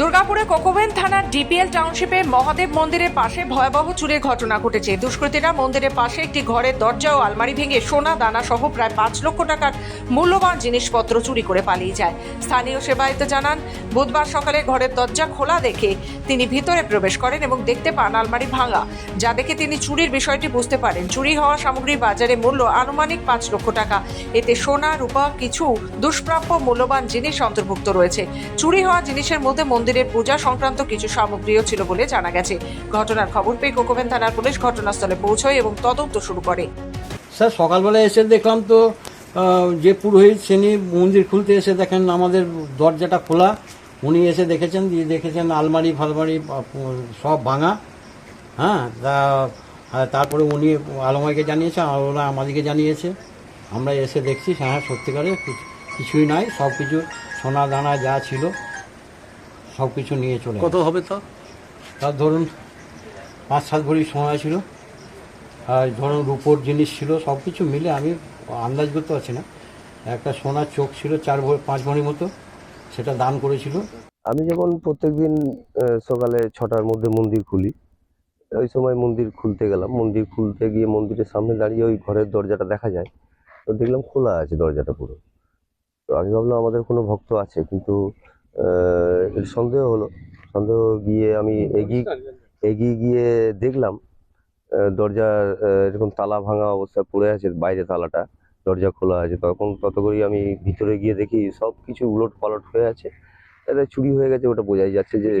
দুর্গাপুরে কোকোভেন থানার ডিপিএল টাউনশিপে মহাদেব মন্দিরের পাশে ভয়াবহ চুরির ঘটনা ঘটেছে। দুষ্কৃতীরা মন্দিরের পাশে একটি ঘরের দরজা ও আলমারি ভেঙে সোনা, দানা সহ প্রায় পাঁচ লক্ষ টাকার মূল্যবান জিনিসপত্র চুরি করে পালিয়ে যায়। স্থানীয় সেবায়িত জানান, বুধবার সকালে ঘরের দরজা খোলা দেখে তিনি ভিতরে প্রবেশ করেন এবং দেখতে পান আলমারি ভাঙা। যা দেখে তিনি চুরির বিষয়টি বুঝতে পারেন। চুরি হওয়া সামগ্রীর বাজারে মূল্য আনুমানিক পাঁচ লক্ষ টাকা। এতে সোনা, রূপা, কিছু দুষ্প্রাপ্য মূল্যবান জিনিস অন্তর্ভুক্ত রয়েছে। চুরি হওয়া জিনিসের মধ্যে মন্দিরের পূজা সংক্রান্ত কিছু সামগ্রীও ছিল বলে জানা গেছে। ঘটনার খবর পেয়ে কোকোভেন থানার পুলিশ ঘটনাস্থলে পৌঁছয় এবং তদন্ত শুরু করে। স্যার, সকালবেলা এসে দেখলাম তো যে পুরোহিত তিনি মন্দির খুলতে এসে দেখেন আমাদের দরজাটা খোলা। উনি এসে দেখেছেন, দিয়ে দেখেছেন আলমারি, ফালমারি সব ভাঙা। হ্যাঁ তা তারপরে উনি আলমারিকে জানিয়েছে, আর ওরা আমাদেরকে জানিয়েছে। আমরা এসে দেখছি হ্যাঁ সত্যিকারে কিছুই নাই সব কিছু সোনা দানা যা ছিল। সব কিছু নিয়ে চলে কত হবে তো? তার ধরুন পাঁচ সাত ভরি সময় ছিল আর ধরুন রূপোর জিনিস ছিল সব কিছু মিলে আমি আন্দাজ করতে পারছি না। একটা সোনার চোখ ছিল চার ভরি পাঁচ ভরির মতো সেটা দান করেছিল। আমি যেমন প্রত্যেকদিন সকালে ছটার মধ্যে মন্দির খুলি ওই সময় মন্দির খুলতে গেলাম। মন্দির খুলতে গিয়ে মন্দিরের সামনে দাঁড়িয়ে ওই ঘরের দরজাটা দেখা যায় তো দেখলাম খোলা আছে দরজাটা পুরো। তো আমি ভাবলাম আমাদের কোনো ভক্ত আছে কিন্তু সন্দেহ হলো। সন্দেহ গিয়ে আমি এগিয়ে এগিয়ে গিয়ে দেখলাম দরজা এরকম তালা ভাঙা অবস্থায় পড়ে আছে, বাইরে তালাটা, দরজা খোলা আছে। তখন তত করেই আমি ভিতরে গিয়ে দেখি সব কিছু উলট পালট হয়ে আছে। এটা চুরি হয়ে গেছে, ওটা বোঝাই যাচ্ছে যে